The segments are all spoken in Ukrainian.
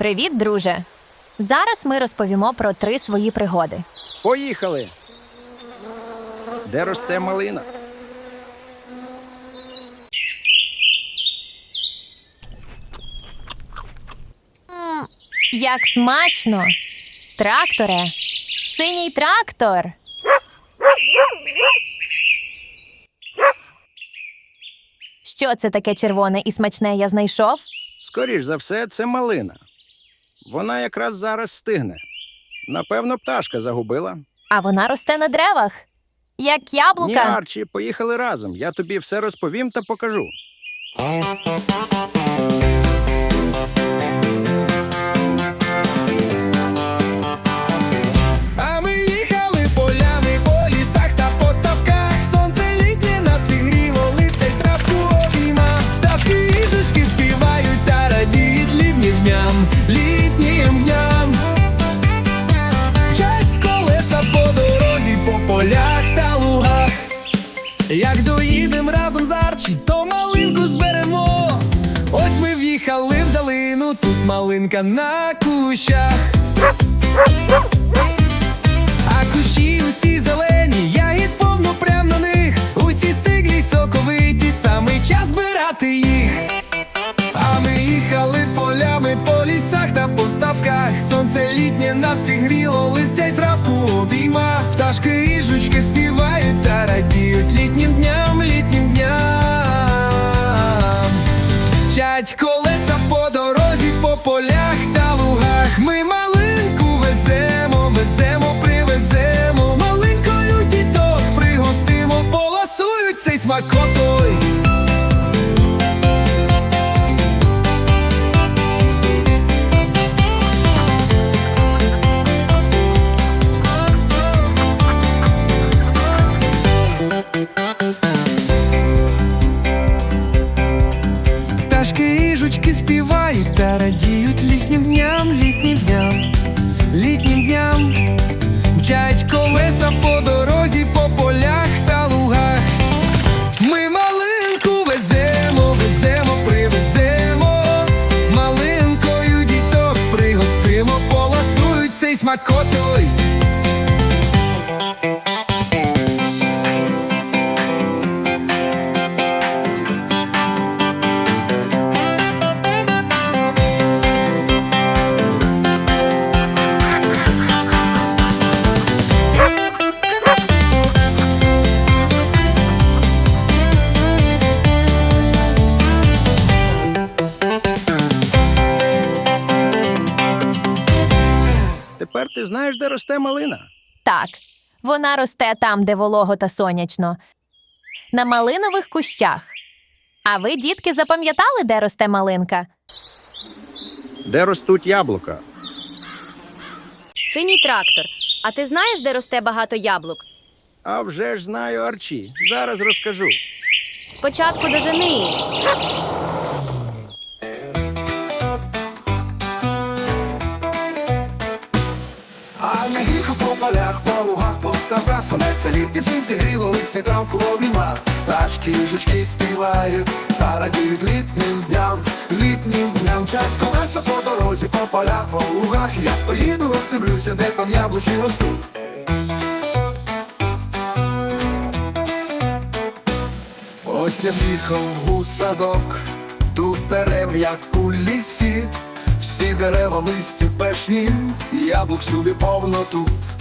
Привіт, друже! Зараз ми розповімо про три свої пригоди. Поїхали. Де росте малина? Як смачно! Тракторе! Синій трактор! Що це таке червоне і смачне я знайшов? Скоріш за все, це малина. Вона якраз зараз стигне. Напевно, пташка загубила. А вона росте на деревах. Як Ні, яблука. Арчі, поїхали разом. Я тобі все розповім та покажу. Дням, літнім дням. Мчать колеса по дорозі, по полях та лугах. Як доїдем разом з Арчі, то малинку зберемо. Ось ми в'їхали в долину, тут малинка на кущах. А кущі усі зелені, ягід повно прям на них. Усі стиглі соковиті, саме час збирати їх. Літнє гріло, листя й травку обійма. Пташки і жучки співають та радіють літнім дням, літнім дням. Чать колеса ти знаєш, де росте малина. Так, вона росте там, де волого та сонячно, на малинових кущах. А ви, дітки, запам'ятали, де росте малинка? Де ростуть яблука? Синій трактор. А ти знаєш, де росте багато яблук? А вже ж знаю Арчі. Зараз розкажу. Спочатку дожени їх. Ставках Сонеться літнє всім зігріло, листя травку обійма Пташки, жучки співають та радіють літнім дням. Літнім дням Чать колеса по дорозі, по полях, по лугах. Я поїду, роздивлюся, де там яблучки ростуть. Ось я в'їхав у садок, тут дерев, як у лісі, всі дерева листі пешні, яблук сюди повно тут.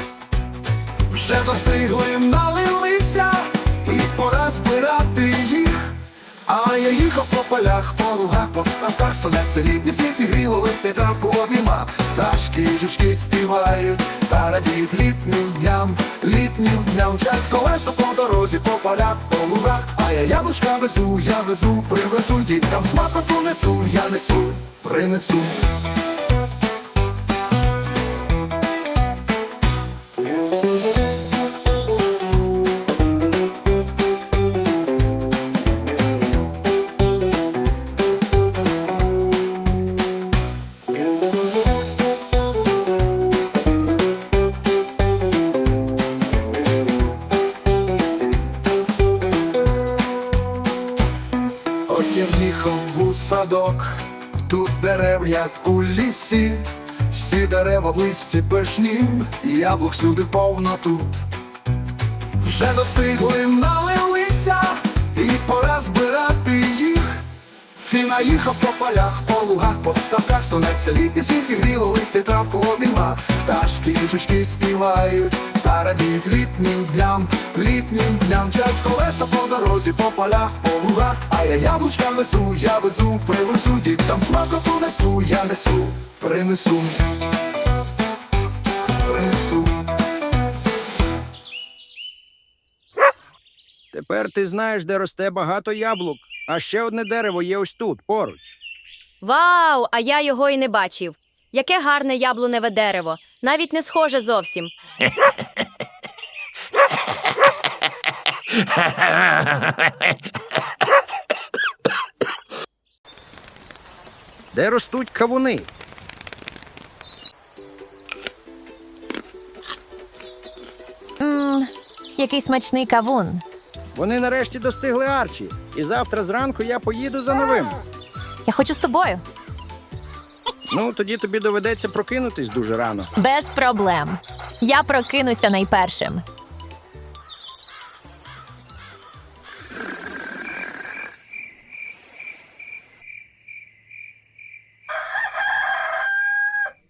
Вже достигли, налилися, і пора збирати їх. А я їхав по полях, по лугах, по ставках, сонеться літнє, всіх зігріло, листя й травку обіймав. Пташки, жучки співають та радіють літнім дням, літнім дням. Чать колеса по дорозі, по полях, по лугах. А я яблучка везу, я везу, привезу, діткам смакоту несу, я несу, принесу. Ось я в'їхав у садок, тут дерев, як у лісі, всі дерева в листі пишні, яблук всюди повно тут. Вже достигли налилися, і пора збирати їх. Фіна їхав по полях, по лугах, по ставках, сонеться всі листя травку обійма. Пташки жучки співають, та радіють літнім дням, літнім дням. Чать колеса по дорозі, по полях, по лугах. А я яблучка несу, я везу, привезу, діткам смакоту несу, я несу, принесу. Принесу. Тепер ти знаєш, де росте багато яблук, а ще одне дерево є ось тут, поруч. Вау! А я його і не бачив. Яке гарне яблуневе дерево. Навіть не схоже зовсім. Де ростуть кавуни? Який смачний кавун. Вони нарешті достигли Арчі, і завтра зранку я поїду за новим. Я хочу з тобою. Ну, тоді тобі доведеться прокинутись дуже рано. Без проблем. Я прокинуся найпершим.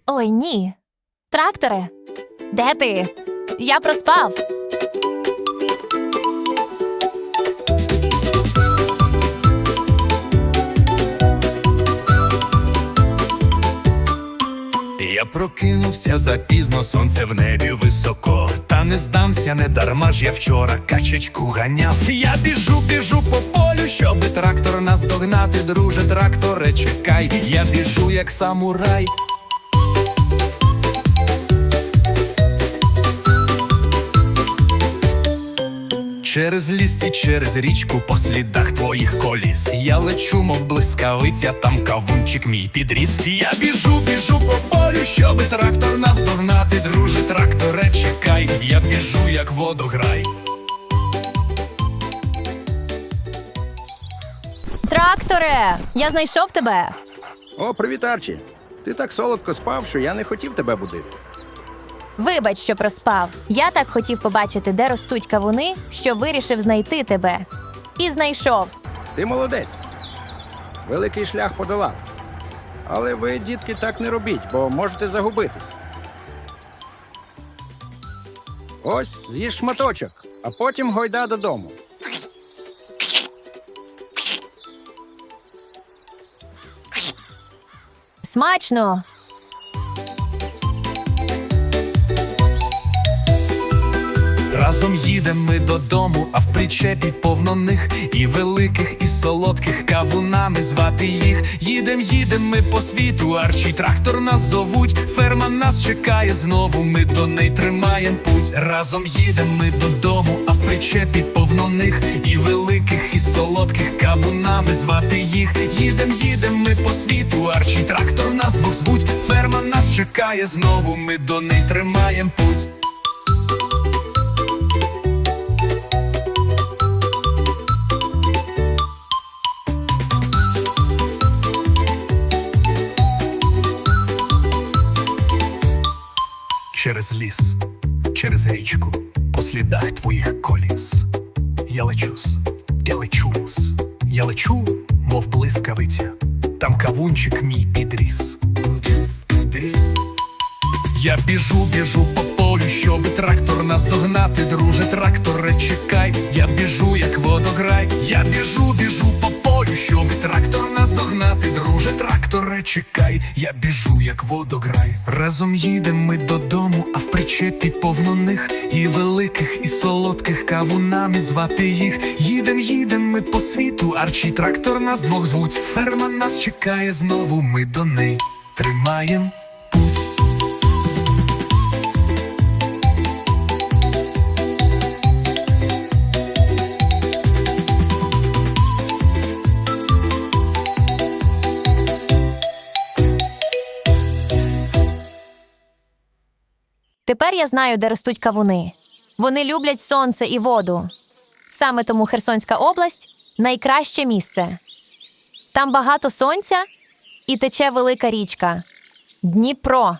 Ой, ні. Тракторе, де ти? Я проспав. Я прокинувся запізно, сонце в небі високо. Та не здамся, не дарма ж я вчора качечку ганяв. Я біжу, біжу по полю, щоби трактор наздогнати, друже, тракторе, чекай. Я біжу, як самурай. Через ліс і через річку по слідах твоїх коліс. Я лечу, мов блискавиця, там кавунчик мій підріс. Я біжу, біжу по полю, щоби трактор наздогнати, друже, тракторе, чекай, я біжу, як водограй. Тракторе! Я знайшов тебе. О, привіт, Арчі. Ти так солодко спав, що я не хотів тебе будити. Вибач, що проспав. Я так хотів побачити, де ростуть кавуни, що вирішив знайти тебе. І знайшов. Ти молодець. Великий шлях подолав. Але ви, дітки, так не робіть, бо можете загубитись. Ось з'їж шматочок, а потім гойда додому. Смачно! Разом їдем ми додому, а в причепі повно них і великих, і солодких кавунами звати їх. Їдем, їдем ми по світу, арчий трактор нас зовуть. Ферма нас чекає знову. Ми до неї тримаєм путь. Разом їдем ми додому, а в причепі повно них і великих, і солодких кавунами звати їх. Їдем, їдем ми по світу, арчий трактор нас двох звуть. Ферма нас чекає знову. Ми до неї тримаєм путь. Через ліс, через річку, по слідах твоїх коліс. Я лечусь, я лечусь, я лечу, мов блискавиця, там кавунчик мій підріс. Я біжу, біжу по полю, щоб трактор наздогнати, друже, тракторе, чекай, я біжу, як водограй, я біжу, біжу по полю, щоб трактор наздогнати, тракторе, чекай, я біжу, як водограй. Разом їдем ми додому, а в причепі повно них і великих, і солодких кавунами звати їх. Їдем, їдем ми по світу, арчий трактор нас двох звуть. Ферма нас чекає знову, ми до неї тримаєм Тепер я знаю, де ростуть кавуни. Вони люблять сонце і воду. Саме тому Херсонська область найкраще місце. Там багато сонця і тече велика річка. Дніпро.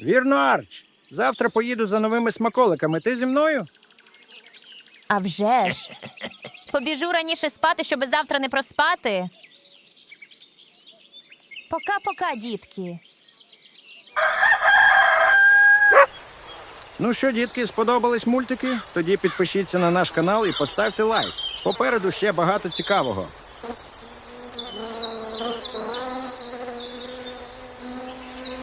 Вірно, Арч. Завтра поїду за новими смаколиками. Ти зі мною? А вже ж. Побіжу раніше спати, щоби завтра не проспати. Пока-пока, дітки. Ну що, дітки, сподобались мультики? Тоді підпишіться на наш канал і поставте лайк. Попереду ще багато цікавого.